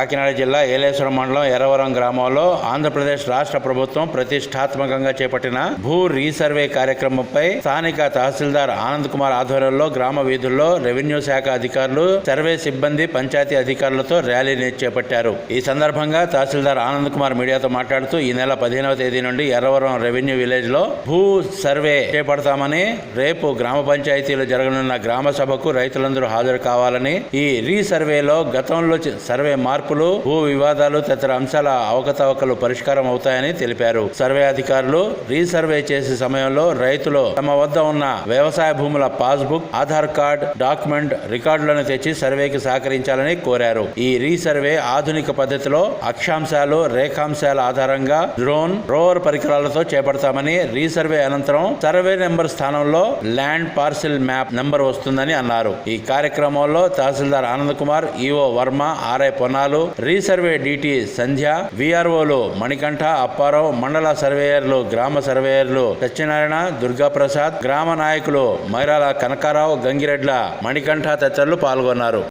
కాకినాడ జిల్లా ఏలేశ్వరం మండలం ఎరవరం గ్రామంలో ఆంధ్రప్రదేశ్ రాష్ట్ర ప్రభుత్వం ప్రతిష్టాత్మకంగా చేపట్టిన భూ రీసర్వే కార్యక్రమంపై స్థానిక తహసీల్దార్ ఆనంద్ కుమార్ ఆధ్వర్యంలో గ్రామ వీధుల్లో రెవెన్యూ శాఖ అధికారులు సర్వే సిబ్బంది పంచాయతీ అధికారులతో ర్యాలీని చేపట్టారు. ఈ సందర్భంగా తహసీల్దార్ ఆనంద్ కుమార్ మీడియాతో మాట్లాడుతూ ఈ నెల పదిహేనవ తేదీ నుండి ఎర్రవరం రెవెన్యూ విలేజ్లో భూ సర్వే చేపడతామని రేపు గ్రామ పంచాయతీలో జరగనున్న గ్రామ సభకు రైతులందరూ హాజరు కావాలని ఈ రీసర్వేలో గతంలో సర్వే మార్పు మార్పులు భూ వివాదాలు తదితర అంశాల అవకతవకలు పరిష్కారం అవుతాయని తెలిపారు. సర్వే అధికారులు రీసర్వే చేసే సమయంలో రైతులు తమ వద్ద ఉన్న వ్యవసాయ భూముల పాస్బుక్ ఆధార్ కార్డ్ డాక్యుమెంట్ రికార్డులను తెచ్చి సర్వేకి సహకరించాలని కోరారు. ఈ రీసర్వే ఆధునిక పద్ధతిలో అక్షాంశాలు రేఖాంశాల ఆధారంగా డ్రోన్ రోవర్ పరికరాలతో చేపడతామని రీసర్వే అనంతరం సర్వే నెంబర్ స్థానంలో ల్యాండ్ పార్సిల్ మ్యాప్ నెంబర్ వస్తుందని అన్నారు. ఈ కార్యక్రమంలో tahsildar Anand Kumar EO Varma RI Ponnalu resurvey DT Sandhya విఆర్ఓలు Manikanta Apparao మండల సర్వేయర్లు గ్రామ సర్వేయర్లు సత్యనారాయణ దుర్గా ప్రసాద్ గ్రామ నాయకులు మైరాల కనకారావు గంగిరెడ్ల మణికంఠ తదితరులు పాల్గొన్నారు.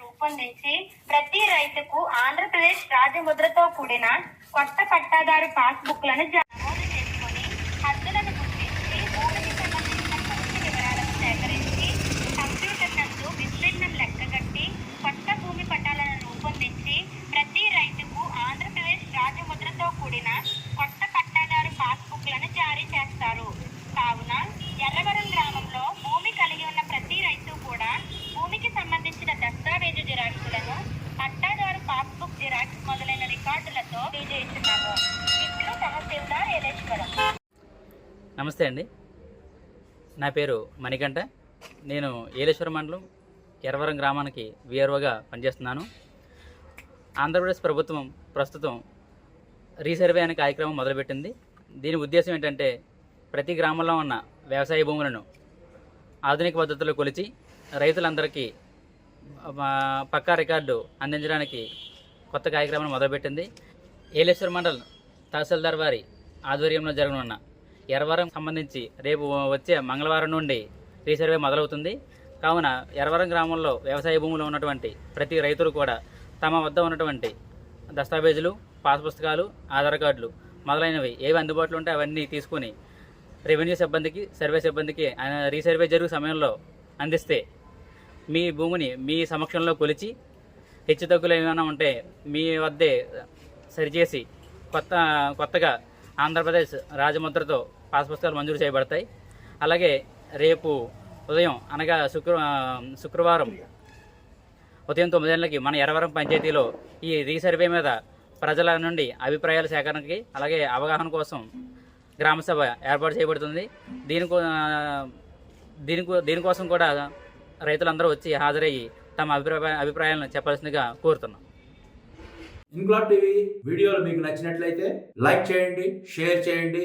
రూపొందించి ప్రతి రైతుకు ఆంధ్రప్రదేశ్ రాజముద్రతో కూడిన కొత్త పట్టాదారు పాస్ బుక్లను నమోదు చేసుకుని హద్దులను గుర్తించి భూమికి సంబంధించిన పూర్తి వివరాలను సేకరించి కంప్యూటర్ నందు విస్తీర్ణం లెక్కగట్టి కొత్త భూమి పట్టాలను రూపొందించి ప్రతి రైతుకు ఆంధ్రప్రదేశ్ రాజముద్రతో కూడిన కొత్త పట్టాదారు పాస్ బుక్లను జారీ చేస్తారు కావున ఎర్రవరం గ్రామంలో భూమి కలిగి ఉన్న ప్రతి రైతు కూడా భూమికి సంబంధించిన దస్తావేజు జిరాక్సులను పట్టాదారు పాస్బుక్ జిరాక్స్ మొదలైన రికార్డులతో తెలియజేస్తున్నాము ఇట్లు తహసీల్దార్ ఎలేశ్వరం నమస్తే అండి. నా పేరు మణికంఠ. నేను ఏలేశ్వర మండలం ఎర్రవరం గ్రామానికి విఆర్ఓగా పనిచేస్తున్నాను. ఆంధ్రప్రదేశ్ ప్రభుత్వం ప్రస్తుతం రీసర్వే అనే కార్యక్రమం మొదలుపెట్టింది. దీని ఉద్దేశం ఏంటంటే ప్రతి గ్రామంలో ఉన్న వ్యవసాయ భూములను ఆధునిక పద్ధతిలో కొలిచి రైతులందరికీ పక్కా రికార్డు అందించడానికి కొత్త కార్యక్రమాన్ని మొదలుపెట్టింది. ఏలేశ్వర మండలం తహసీల్దార్ వారి ఆధ్వర్యంలో జరగనున్న ఎర్రవరం సంబంధించి రేపు వచ్చే మంగళవారం నుండి రీసర్వే మొదలవుతుంది. కావున ఎర్రవరం గ్రామంలో వ్యవసాయ భూములు ఉన్నటువంటి ప్రతి రైతులు కూడా తమ వద్ద ఉన్నటువంటి దస్తావేజులు పాస్ పుస్తకాలు ఆధార్ కార్డులు మొదలైనవి ఏవి అందుబాటులో ఉంటే అవన్నీ తీసుకుని రెవెన్యూ సిబ్బందికి సర్వే సిబ్బందికి రీసర్వే జరుగు సమయంలో అందిస్తే మీ భూమిని మీ సమక్షంలో కొలిచి హెచ్చు తగ్గులు ఏమైనా ఉంటే మీ వద్దే సరిచేసి కొత్త కొత్తగా ఆంధ్రప్రదేశ్ రాజముద్రతో పాస్ పుస్తకాలు మంజూరు చేయబడతాయి. అలాగే రేపు ఉదయం అనగా శుక్ర శుక్రవారం ఉదయం తొమ్మిది గంటలకి మన ఎరవరం పంచాయతీలో ఈ రీసర్వే మీద ప్రజల నుండి అభిప్రాయాల సేకరణకి అలాగే అవగాహన కోసం గ్రామసభ ఏర్పాటు చేయబడుతుంది. దీనికో దీనికో దీనికోసం కూడా రైతులందరూ వచ్చి హాజరయ్యి తమ అభిప్రాయ అభిప్రాయాలను చెప్పాల్సిందిగా కోరుతున్నాం. ఇంకులాబ్ టీవీ వీడియోలు మీకు నచ్చినట్లయితే లైక్ చేయండి షేర్ చేయండి.